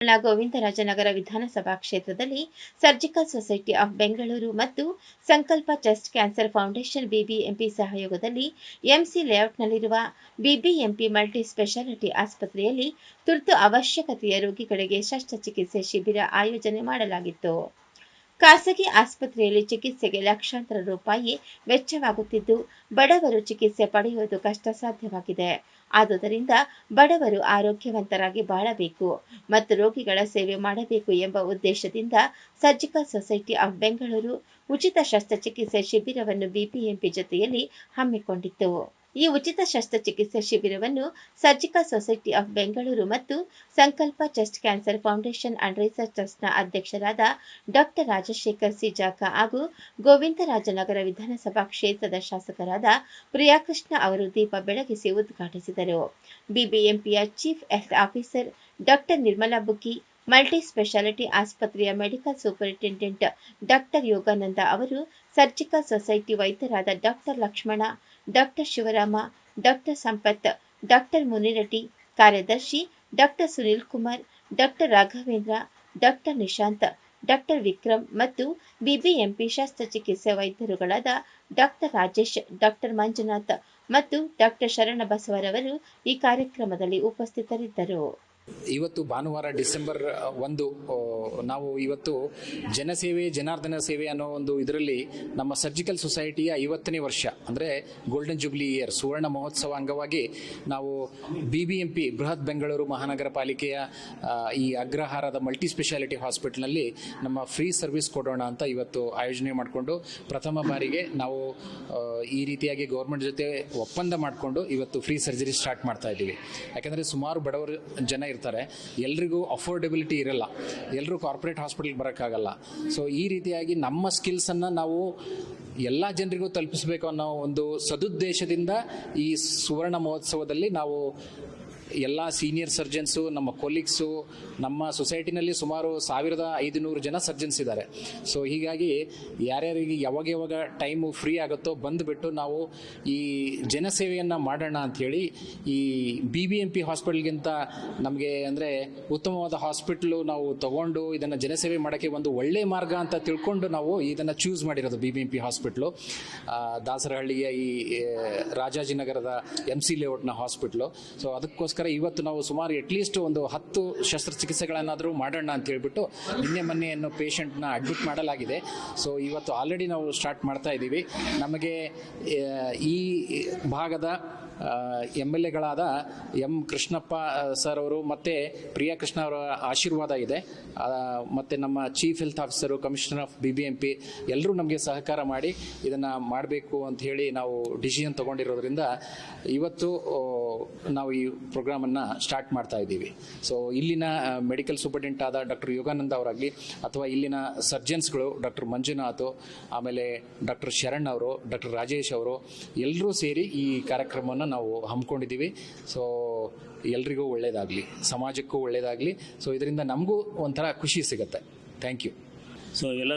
ಗೋವಿಂದರಾಜನಗರ ವಿಧಾನಸಭಾ ಕ್ಷೇತ್ರದಲ್ಲಿ surgical society of Bengaluru ಮತ್ತು Sankalpa chest cancer foundation BBMP ಸಹಯೋಗದಲ್ಲಿ ಎಂಸಿ ಲೇಔಟ್ನಲ್ಲಿರುವ ಬಿಬಿಎಂಪಿ ಮಲ್ಟಿ ಸ್ಪೆಷಾಲಿಟಿ ಆಸ್ಪತ್ರೆಯಲ್ಲಿ ತುರ್ತು ಅವಶ್ಯಕತೆಯ ರೋಗಿಗಳಿಗೆ ಶಸ್ತ್ರಚಿಕಿತ್ಸೆ ಶಿಬಿರ ಆಯೋಜನೆ ಮಾಡಲಾಗಿತ್ತು. ಖಾಸಗಿ ಆಸ್ಪತ್ರೆಯಲ್ಲಿ ಚಿಕಿತ್ಸೆಗೆ ಲಕ್ಷಾಂತರ ರೂಪಾಯಿ ವೆಚ್ಚವಾಗುತ್ತಿದ್ದು ಬಡವರು ಚಿಕಿತ್ಸೆ ಪಡೆಯುವುದು ಕಷ್ಟ ಸಾಧ್ಯವಾಗಿದೆ ಆದುದರಿಂದ ಬಡವರು ಆರೋಗ್ಯವಂತರಾಗಿ ಬಾಳಬೇಕು ಮತ್ತು ರೋಗಿಗಳ ಸೇವೆ ಮಾಡಬೇಕು ಎಂಬ ಉದ್ದೇಶದಿಂದ ಸರ್ಜಿಕಲ್ ಸೊಸೈಟಿ ಆಫ್ ಬೆಂಗಳೂರು ಉಚಿತ ಶಸ್ತ್ರಚಿಕಿತ್ಸೆ ಶಿಬಿರವನ್ನು ಬಿಬಿಎಂಪಿ ಜೊತೆಯಲ್ಲಿ ಹಮ್ಮಿಕೊಂಡಿತ್ತು. ಈ ಉಚಿತ ಶಸ್ತ್ರಚಿಕಿತ್ಸೆ ಶಿಬಿರವನ್ನು ಸರ್ಜಿಕಲ್ ಸೊಸೈಟಿ ಆಫ್ ಬೆಂಗಳೂರು ಮತ್ತು Sankalpa chest cancer foundation and research ಟ್ರಸ್ಟ್ನ ಅಧ್ಯಕ್ಷರಾದ ಡಾಕ್ಟರ್ ರಾಜಶೇಖರ್ ಸಿಜಾಕ ಹಾಗೂ ಗೋವಿಂದರಾಜನಗರ ವಿಧಾನಸಭಾ ಕ್ಷೇತ್ರದ ಶಾಸಕರಾದ ಪ್ರಿಯಾಕೃಷ್ಣ ಅವರು ದೀಪ ಬೆಳಗಿಸಿ ಉದ್ಘಾಟಿಸಿದರು. ಬಿಬಿಎಂಪಿಯ chief health officer doctor Nirmala Buggi multi speciality ಆಸ್ಪತ್ರೆಯ ಮೆಡಿಕಲ್ ಸೂಪರಿಂಟೆಂಡೆಂಟ್ ಡಾಕ್ಟರ್ ಯೋಗಾನಂದ ಅವರು surgical society ವೈದ್ಯರಾದ doctor Lakshmana doctor Shivarama doctor Sampath doctor Munireddy ಕಾರ್ಯದರ್ಶಿ doctor Sunil Kumar doctor Raghavendra doctor Nishanth doctor Vikram ಮತ್ತು ಬಿಬಿಎಂಪಿ ಶಸ್ತ್ರಚಿಕಿತ್ಸೆ ವೈದ್ಯರುಗಳಾದ doctor Rajesh doctor Manjunath ಮತ್ತು doctor ಶರಣಬಸವರವರು ಈ ಕಾರ್ಯಕ್ರಮದಲ್ಲಿ ಉಪಸ್ಥಿತರಿದ್ದರು. ಇವತ್ತು ಭಾನುವಾರ ಡಿಸೆಂಬರ್ ಒಂದು ನಾವು ಇವತ್ತು ಜನಸೇವೆ, ಜನಾರ್ದನ ಸೇವೆ ಅನ್ನೋ ಒಂದು ಇದರಲ್ಲಿ ನಮ್ಮ ಸರ್ಜಿಕಲ್ ಸೊಸೈಟಿಯ ಐವತ್ತನೇ ವರ್ಷ, ಅಂದರೆ ಗೋಲ್ಡನ್ ಜುಬ್ಲಿ ಇಯರ್, ಸುವರ್ಣ ಮಹೋತ್ಸವ ಅಂಗವಾಗಿ ನಾವು ಬಿ ಬಿ ಎಂ ಪಿ ಬೃಹತ್ ಬೆಂಗಳೂರು ಮಹಾನಗರ ಪಾಲಿಕೆಯ ಈ ಅಗ್ರಹಾರದ ಮಲ್ಟಿ ಸ್ಪೆಷಾಲಿಟಿ ನಮ್ಮ ಫ್ರೀ ಸರ್ವಿಸ್ ಕೊಡೋಣ ಅಂತ ಇವತ್ತು ಆಯೋಜನೆ ಮಾಡಿಕೊಂಡು ಪ್ರಥಮ ಬಾರಿಗೆ ನಾವು ಈ ರೀತಿಯಾಗಿ ಗೌರ್ಮೆಂಟ್ ಜೊತೆ ಒಪ್ಪಂದ ಮಾಡಿಕೊಂಡು ಇವತ್ತು ಫ್ರೀ ಸರ್ಜರಿ ಸ್ಟಾರ್ಟ್ ಮಾಡ್ತಾ ಇದ್ದೀವಿ. ಯಾಕಂದರೆ ಸುಮಾರು ಬಡವರು ಜನ ಇರ್ತಾರೆ. ಎಲ್ರಿಗೂ ಅಫೋರ್ಡೆಬಿಲಿಟಿ ಇರಲ್ಲ. ಎಲ್ಲರೂ ಕಾರ್ಪೊರೇಟ್ ಹಾಸ್ಪಿಟಲ್ಗೆ ಬರೋಕ್ಕಾಗಲ್ಲ. ಸೊ ಈ ರೀತಿಯಾಗಿ ನಮ್ಮ ಸ್ಕಿಲ್ಸನ್ನು ನಾವು ಎಲ್ಲ ಜನರಿಗೂ ತಲುಪಿಸಬೇಕು ಅನ್ನೋ ಒಂದು ಸದುದ್ದೇಶದಿಂದ ಈ ಸುವರ್ಣ ಮಹೋತ್ಸವದಲ್ಲಿ ನಾವು ಎಲ್ಲ ಸೀನಿಯರ್ ಸರ್ಜನ್ಸು ನಮ್ಮ ಕೊಲೀಗ್ಸು ನಮ್ಮ ಸೊಸೈಟಿನಲ್ಲಿ ಸುಮಾರು ಸಾವಿರದ ಐದುನೂರು ಜನ ಸರ್ಜನ್ಸ್ ಇದ್ದಾರೆ. ಸೊ ಹೀಗಾಗಿ ಯಾರ್ಯಾರಿಗೆ ಯಾವಾಗ ಯಾವಾಗ ಟೈಮು ಫ್ರೀ ಆಗುತ್ತೋ ಬಂದುಬಿಟ್ಟು ನಾವು ಈ ಜನಸೇವೆಯನ್ನು ಮಾಡೋಣ ಅಂಥೇಳಿ ಈ ಬಿ ಬಿ ಎಂ ಪಿ ಹಾಸ್ಪಿಟಲ್ಗಿಂತ ನಮಗೆ ಅಂದರೆ ಉತ್ತಮವಾದ ಹಾಸ್ಪಿಟ್ಲು ನಾವು ತಗೊಂಡು ಇದನ್ನು ಜನಸೇವೆ ಮಾಡೋಕ್ಕೆ ಒಂದು ಒಳ್ಳೆಯ ಮಾರ್ಗ ಅಂತ ತಿಳ್ಕೊಂಡು ನಾವು ಇದನ್ನು ಚೂಸ್ ಮಾಡಿರೋದು B B M P hospital ದಾಸರಹಳ್ಳಿಯ ಈ ರಾಜಾಜಿನಗರದ ಎಂ ಸಿ ಲೇಔಟ್ನ ಹಾಸ್ಪಿಟ್ಲು ಸೊ ಅದಕ್ಕೋಸ್ಕರ ಇವತ್ತು ನಾವು ಸುಮಾರು ಅಟ್ಲೀಸ್ಟ್ ಒಂದು ಹತ್ತು ಶಸ್ತ್ರಚಿಕಿತ್ಸೆಗಳನ್ನಾದರೂ ಮಾಡೋಣ ಅಂತ ಹೇಳ್ಬಿಟ್ಟು ನಿನ್ನೆ ಮೊನ್ನೆಯನ್ನು ಪೇಷಂಟ್ನ ಅಡ್ಮಿಟ್ ಮಾಡಲಾಗಿದೆ. ಸೊ ಇವತ್ತು ಆಲ್ರೆಡಿ ನಾವು ಸ್ಟಾರ್ಟ್ ಮಾಡ್ತಾ ಇದ್ದೀವಿ. ನಮಗೆ ಈ ಭಾಗದ ಎಂ ಎಲ್ ಎಗಳಾದ ಎಂ ಕೃಷ್ಣಪ್ಪ ಸರ್ ಅವರು ಮತ್ತು ಪ್ರಿಯಾ ಕೃಷ್ಣ ಅವರ ಆಶೀರ್ವಾದ ಇದೆ. ಮತ್ತು ನಮ್ಮ chief health officer, commissioner of B B M P ಎಲ್ಲರೂ ನಮಗೆ ಸಹಕಾರ ಮಾಡಿ ಇದನ್ನು ಮಾಡಬೇಕು ಅಂತ ಹೇಳಿ ನಾವು ಡಿಸಿಷನ್ ತಗೊಂಡಿರೋದ್ರಿಂದ ಇವತ್ತು ನಾವು ಈ ಪ್ರೋಗ್ರಾಮನ್ನು ಸ್ಟಾರ್ಟ್ ಮಾಡ್ತಾ ಇದ್ದೀವಿ. ಸೊ ಇಲ್ಲಿನ ಮೆಡಿಕಲ್ ಸೂಪರ್ಡೆಂಟ್ ಆದ ಡಾಕ್ಟರ್ ಯೋಗಾನಂದ ಅವರಾಗಲಿ ಅಥವಾ ಇಲ್ಲಿನ ಸರ್ಜನ್ಸ್ಗಳು ಡಾಕ್ಟರ್ ಮಂಜುನಾಥ್, ಆಮೇಲೆ ಡಾಕ್ಟರ್ ಶರಣ್ ಅವರು ಡಾಕ್ಟರ್ ರಾಜೇಶ್ ಅವರು ಎಲ್ಲರೂ ಸೇರಿ ಈ ಕಾರ್ಯಕ್ರಮವನ್ನು ನಾವು ಹಮ್ಮಿಕೊಂಡಿದ್ದೀವಿ. ಸೊ ಎಲ್ರಿಗೂ ಒಳ್ಳೆಯದಾಗಲಿ ಸಮಾಜಕ್ಕೂ ಒಳ್ಳೆಯದಾಗಲಿ ಸೊ ಇದರಿಂದ ನಮಗೂ ಒಂಥರ ಖುಷಿ ಸಿಗುತ್ತೆ. ಥ್ಯಾಂಕ್ ಯು ಸೊ ಎಲ್ಲ